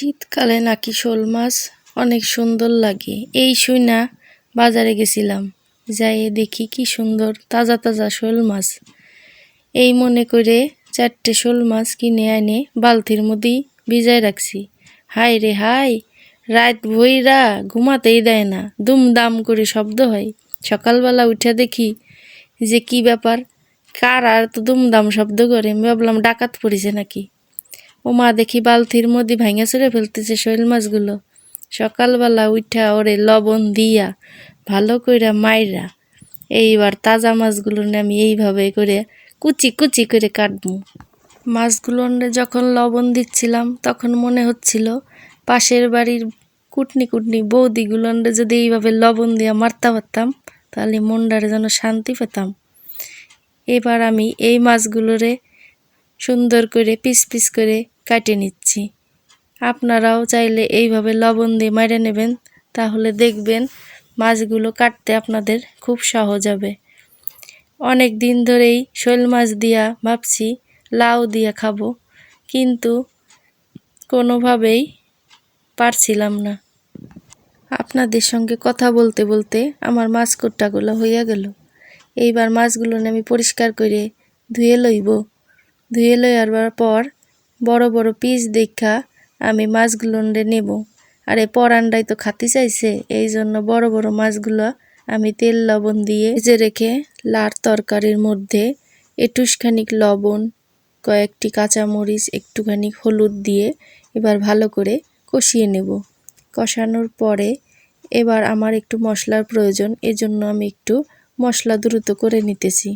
শীতকালে নাকি শোল মাছ অনেক সুন্দর লাগে। এই শুইনা বাজারে গেছিলাম, যাই দেখি কি সুন্দর তাজা তাজা শোল মাছ। এই মনে করে চারটে শোল মাছ কিনে আনে বালতির মধ্যেই ভিজায় রাখছি। হাই রে হাই রাত ভইরা ঘুমাতেই দেয় না, দুমদাম করে শব্দ হয়। সকালবেলা উঠে দেখি যে কি ব্যাপার, কার আর তো দুমদাম শব্দ করে? আমি ভাবলাম, ডাকাত পড়েছে নাকি? ও মা দেখি বালতির মধ্যে ভাঙা চড়ে ফেলতেছে শৈল মাছগুলো। সকালবেলা উঠা ওরে লবণ দিয়া, ভালো কইরা মাইরা, এইবার তাজা মাছগুলো আমি এইভাবে করে কুচি কুচি করে কাটবো। মাছগুলো যখন লবণ দিচ্ছিলাম, তখন মনে হচ্ছিল পাশের বাড়ির কুটনি কুটনি বৌদিগুলো যদি এইভাবে লবণ দিয়া মারতে পারতাম, তাহলে মনটারে যেন শান্তি পেতাম। এবার আমি এই মাছগুলোরে সুন্দর করে পিস পিস করে কাটে নিচ্ছি। আপনারাও চাইলে এইভাবে লবণ দিয়ে মেরে নেবেন, তাহলে দেখবেন মাছগুলো কাটতে আপনাদের খুব সহজ হবে। অনেক দিন ধরেই শোল মাছ দিয়া ভাবছি লাউ দিয়া খাব, কিন্তু কোনোভাবেই পারছিলাম না। আপনাদের সঙ্গে কথা বলতে বলতে আমার মাছ কোট্টাগুলো হইয়া গেল। এইবার মাছগুলো আমি পরিষ্কার করে ধুয়ে লইব। ধুয়ে লইয়ার পর বড় বড় পিস দেখা আমি মাছগুলো নেব। আর এই পরান্ডাই তো খাতে চাইছে, এই জন্য বড় বড় মাছগুলো আমি তেল, লবণ দিয়ে ভেজে রেখে লার তরকারির মধ্যে এটুসখানিক লবণ, কয়েকটি কাঁচামরিচ, একটুখানি হলুদ দিয়ে এবার ভালো করে কষিয়ে নেব। কষানোর পরে এবার আমার একটু মশলার প্রয়োজন, এজন্য আমি একটু মশলা দ্রুত করে নিতেছি।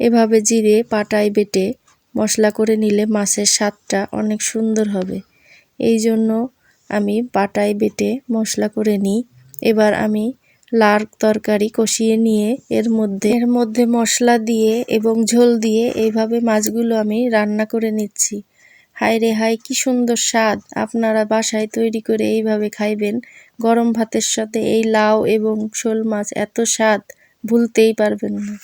এভাবে জিরে, পাটায় বেটে মশলা করে নিলে মাছের স্বাদটা অনেক সুন্দর হবে। এই জন্য আমি পাটায় বেটে মশলা করে নিই। এবার আমি লার তরকারি কষিয়ে নিয়ে এর মধ্যে এর মধ্যে মশলা দিয়ে এবং ঝোল দিয়ে এইভাবে মাছগুলো আমি রান্না করে নিচ্ছি। হাই রে হাই কি সুন্দর স্বাদ! আপনারা বাসায় তৈরি করে এইভাবে খাইবেন। গরম ভাতের সাথে এই লাউ এবং শোল মাছ এত স্বাদ, ভুলতেই পারবেন না।